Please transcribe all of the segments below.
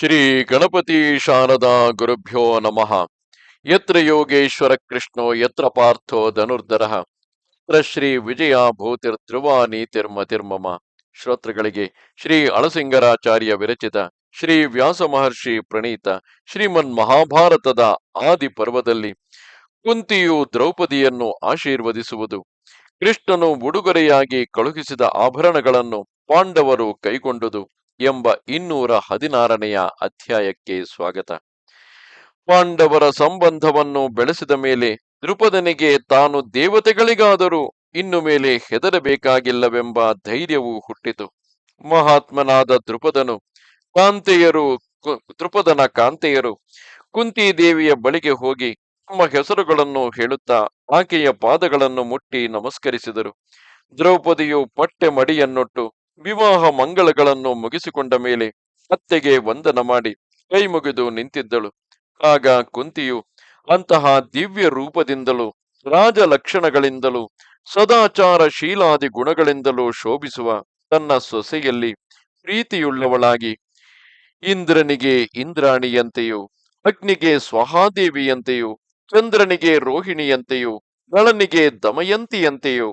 ಶ್ರೀ ಗಣಪತಿ ಶಾರದಾ ಗುರುಭ್ಯೋ ನಮಃ. ಯತ್ರ ಯೋಗೇಶ್ವರ ಕೃಷ್ಣೋ, ಯತ್ರ ಪಾರ್ಥೋ ಧನುರ್ಧರ. ಯತ್ರ ಶ್ರೀ ವಿಜಯ ಭೂತಿರ್ ಧ್ರುವಾನಿ ತಿರ್ಮ ತಿರ್ಮಮ ಶ್ರೋತೃಗಳಿಗೆ ಶ್ರೀ ಅಳಸಿಂಗರಾಚಾರ್ಯ ವಿರಚಿತ ಶ್ರೀ ವ್ಯಾಸ ಮಹರ್ಷಿ ಪ್ರಣೀತ ಶ್ರೀಮನ್ ಮಹಾಭಾರತದ ಆದಿ ಪರ್ವದಲ್ಲಿ ಕುಂತಿಯು ದ್ರೌಪದಿಯನ್ನು ಆಶೀರ್ವದಿಸುವುದು, ಕೃಷ್ಣನು ಉಡುಗೊರೆಯಾಗಿ ಕಳುಹಿಸಿದ ಆಭರಣಗಳನ್ನು ಪಾಂಡವರು ಕೈಗೊಂಡುದು ಎಂಬ ಇನ್ನೂರ ಹದಿನಾರನೆಯ ಅಧ್ಯಾಯಕ್ಕೆ ಸ್ವಾಗತ. ಪಾಂಡವರ ಸಂಬಂಧವನ್ನು ಬೆಳೆಸಿದ ಮೇಲೆ ದ್ರುಪದನಿಗೆ ತಾನು ದೇವತೆಗಳಿಗಾದರೂ ಇನ್ನು ಮೇಲೆ ಹೆದರಬೇಕಾಗಿಲ್ಲವೆಂಬ ಧೈರ್ಯವು ಹುಟ್ಟಿತು. ಮಹಾತ್ಮನಾದ ದ್ರುಪದನು ಕಾಂತೆಯರು ದೃಪದನ ಕಾಂತೆಯರು ಕುಂತಿ ದೇವಿಯ ಬಳಿಗೆ ಹೋಗಿ ತಮ್ಮ ಹೆಸರುಗಳನ್ನು ಹೇಳುತ್ತಾ ಆಕೆಯ ಪಾದಗಳನ್ನು ಮುಟ್ಟಿ ನಮಸ್ಕರಿಸಿದರು. ದ್ರೌಪದಿಯು ಪಟ್ಟೆ ಮಡಿಯನ್ನೊಟ್ಟು ವಿವಾಹ ಮಂಗಳಗಳನ್ನು ಮುಗಿಸಿಕೊಂಡ ಮೇಲೆ ಅತ್ತೆಗೆ ವಂದನ ಮಾಡಿ ಕೈ ಮುಗಿದು ನಿಂತಿದ್ದಳು. ಆಗ ಕುಂತಿಯು ಅಂತಹ ದಿವ್ಯ ರೂಪದಿಂದಲೂ, ರಾಜ ಲಕ್ಷಣಗಳಿಂದಲೂ, ಸದಾಚಾರ ಶೀಲಾದಿ ಗುಣಗಳಿಂದಲೂ ಶೋಭಿಸುವ ತನ್ನ ಸೊಸೆಯಲ್ಲಿ ಪ್ರೀತಿಯುಳ್ಳವಳಾಗಿ ಇಂದ್ರನಿಗೆ ಇಂದ್ರಾಣಿಯಂತೆಯೂ, ಅಗ್ನಿಗೆ ಸ್ವಹಾದೇವಿಯಂತೆಯೂ, ಚಂದ್ರನಿಗೆ ರೋಹಿಣಿಯಂತೆಯೂ, ನಳನಿಗೆ ದಮಯಂತಿಯಂತೆಯೂ,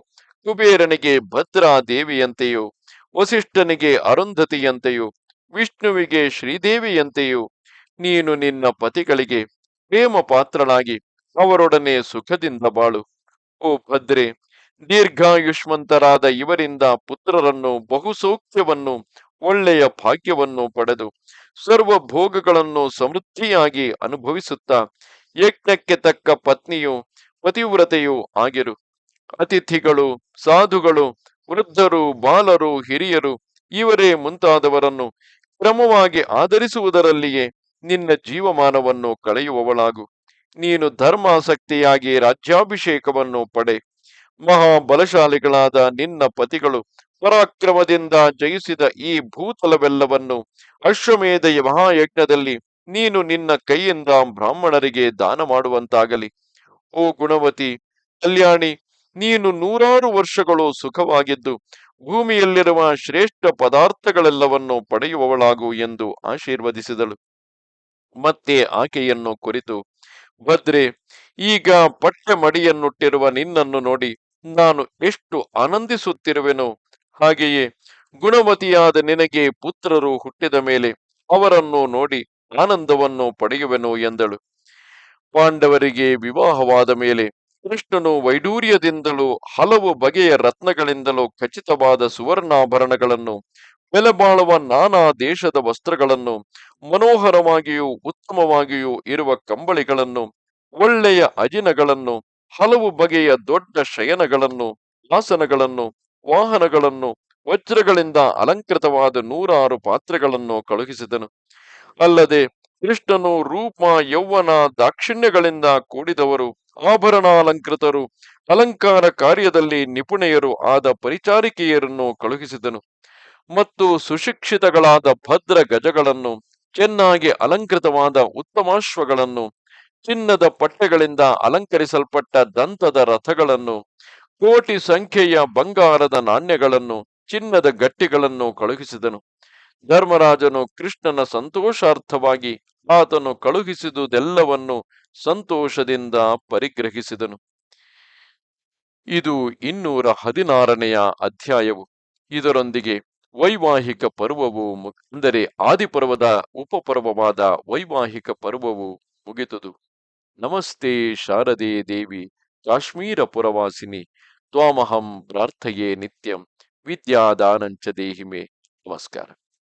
ಕುಬೇರನಿಗೆ ಭದ್ರಾ ದೇವಿಯಂತೆಯೂ ವಸಿಷ್ಠನಿಗೆ ಅರುಂಧತಿಯಂತೆಯೂ, ವಿಷ್ಣುವಿಗೆ ಶ್ರೀದೇವಿಯಂತೆಯೂ, ನೀನು ನಿನ್ನ ಪತಿಗಳಿಗೆ ಪ್ರೇಮ ಪಾತ್ರನಾಗಿ ಅವರೊಡನೆ ಸುಖದಿಂದ ಬಾಳು. ಓ ಭದ್ರೆ, ದೀರ್ಘಾಯುಷ್ಮಂತರಾದ ಇವರಿಂದ ಪುತ್ರರನ್ನು ಬಹುಸೌಖ್ಯವನ್ನು, ಒಳ್ಳೆಯ ಭಾಗ್ಯವನ್ನು ಪಡೆದು ಸರ್ವ ಭೋಗಗಳನ್ನು ಸಮೃದ್ಧಿಯಾಗಿ ಅನುಭವಿಸುತ್ತಾ ಯಜ್ಞಕ್ಕೆ ತಕ್ಕ ಪತ್ನಿಯು, ಪತಿವ್ರತೆಯೂ ಆಗಿರು. ಅತಿಥಿಗಳು, ಸಾಧುಗಳು ವೃದ್ಧರು, ಬಾಲರು, ಹಿರಿಯರು, ಇವರೇ ಮುಂತಾದವರನ್ನು ಕ್ರಮವಾಗಿ ಆಧರಿಸುವುದರಲ್ಲಿಯೇ ನಿನ್ನ ಜೀವಮಾನವನ್ನು ಕಳೆಯುವವಳಾಗು. ನೀನು ಧರ್ಮಾಸಕ್ತಿಯಾಗಿ ರಾಜ್ಯಾಭಿಷೇಕವನ್ನು ಪಡೆ. ಮಹಾಬಲಶಾಲಿಗಳಾದ ನಿನ್ನ ಪತಿಗಳು ಪರಾಕ್ರಮದಿಂದ ಜಯಿಸಿದ ಈ ಭೂತಲವೆಲ್ಲವನ್ನು ಅಶ್ವಮೇಧ ಮಹಾಯಜ್ಞದಲ್ಲಿ ನೀನು ನಿನ್ನ ಕೈಯಿಂದ ಬ್ರಾಹ್ಮಣರಿಗೆ ದಾನ ಮಾಡುವಂತಾಗಲಿ. ಓ ಗುಣವತಿ, ಕಲ್ಯಾಣಿ ನೀನು ನೂರಾರು ವರ್ಷಗಳು ಸುಖವಾಗಿದ್ದು ಭೂಮಿಯಲ್ಲಿರುವ ಶ್ರೇಷ್ಠ ಪದಾರ್ಥಗಳೆಲ್ಲವನ್ನು ಪಡೆಯುವವಳಾಗು ಎಂದು ಆಶೀರ್ವದಿಸಿದಳು. ಮತ್ತೆ ಆಕೆಯನ್ನು ಕುರಿತು, ಭದ್ರೆ, ಈಗ ಪಟ್ಟೆ ಮಡಿಯನ್ನುಟ್ಟಿರುವ ನಿನ್ನನ್ನು ನೋಡಿ ನಾನು ಎಷ್ಟು ಆನಂದಿಸುತ್ತಿರುವೆನೋ. ಹಾಗೆಯೇ ಗುಣವತಿಯಾದ ನಿನಗೆ ಪುತ್ರರು ಹುಟ್ಟಿದ ಮೇಲೆ ಅವರನ್ನು ನೋಡಿ ಆನಂದವನ್ನು ಪಡೆಯುವೆನು ಎಂದಳು. ಪಾಂಡವರಿಗೆ ವಿವಾಹವಾದ ಮೇಲೆ ಕೃಷ್ಣನು ವೈಡೂರ್ಯದಿಂದಲೂ ಹಲವು ಬಗೆಯ ರತ್ನಗಳಿಂದಲೂ ಖಚಿತವಾದ ಸುವರ್ಣಾಭರಣಗಳನ್ನು, ಬೆಲೆಬಾಳುವ ನಾನಾ ದೇಶದ ವಸ್ತ್ರಗಳನ್ನು, ಮನೋಹರವಾಗಿಯೂ ಉತ್ತಮವಾಗಿಯೂ ಇರುವ ಕಂಬಳಿಗಳನ್ನು, ಒಳ್ಳೆಯ ಅಜಿನಗಳನ್ನು, ಹಲವು ಬಗೆಯ ದೊಡ್ಡ ಶಯನಗಳನ್ನು, ಆಸನಗಳನ್ನು, ವಾಹನಗಳನ್ನು, ವಜ್ರಗಳಿಂದ ಅಲಂಕೃತವಾದ ನೂರಾರು ಪಾತ್ರೆಗಳನ್ನು ಕಳುಹಿಸಿದನು. ಅಲ್ಲದೆ ಕೃಷ್ಣನು ರೂಪ, ಯೌವನ ದಾಕ್ಷಿಣ್ಯಗಳಿಂದ ಕೂಡಿದವರು ಆಭರಣಾಲಂಕೃತರು ಅಲಂಕಾರ ಕಾರ್ಯದಲ್ಲಿ ನಿಪುಣೆಯರು ಆದ ಪರಿಚಾರಿಕೆಯರನ್ನು ಕಳುಹಿಸಿದನು. ಮತ್ತು ಸುಶಿಕ್ಷಿತಗಳಾದ ಭದ್ರ ಗಜಗಳನ್ನು, ಚೆನ್ನಾಗಿ ಅಲಂಕೃತವಾದ ಉತ್ತಮಾಶ್ವಗಳನ್ನು, ಚಿನ್ನದ ಪಟ್ಟೆಗಳಿಂದ ಅಲಂಕರಿಸಲ್ಪಟ್ಟ ದಂತದ ರಥಗಳನ್ನು, ಕೋಟಿ ಸಂಖ್ಯೆಯ ಬಂಗಾರದ ನಾಣ್ಯಗಳನ್ನು, ಚಿನ್ನದ ಗಟ್ಟಿಗಳನ್ನು ಕಳುಹಿಸಿದನು. ಧರ್ಮರಾಜನು ಕೃಷ್ಣನ ಸಂತೋಷಾರ್ಥವಾಗಿ ಆತನು ಕಳುಹಿಸಿದುದೆಲ್ಲವನ್ನು ಸಂತೋಷದಿಂದ ಪರಿಗ್ರಹಿಸಿದನು. ಇದು ಇನ್ನೂರ ಹದಿನಾರನೆಯ ಅಧ್ಯಾಯವು. ಇದರೊಂದಿಗೆ ವೈವಾಹಿಕ ಪರ್ವವು ಅಂದರೆ ಆದಿಪರ್ವದ ಉಪಪರ್ವವಾದ ವೈವಾಹಿಕ ಪರ್ವವು ಮುಗಿತದು ನಮಸ್ತೆ ಶಾರದೆ ದೇವಿ, ಕಾಶ್ಮೀರ ಪುರವಾಸಿನಿ, ತ್ವಾಮಹಂ ಪ್ರಾರ್ಥಯೇ ನಿತ್ಯಂ, ವಿದ್ಯಾದಾನಂಚ ದೇಹಿಮೆ. ನಮಸ್ಕಾರ.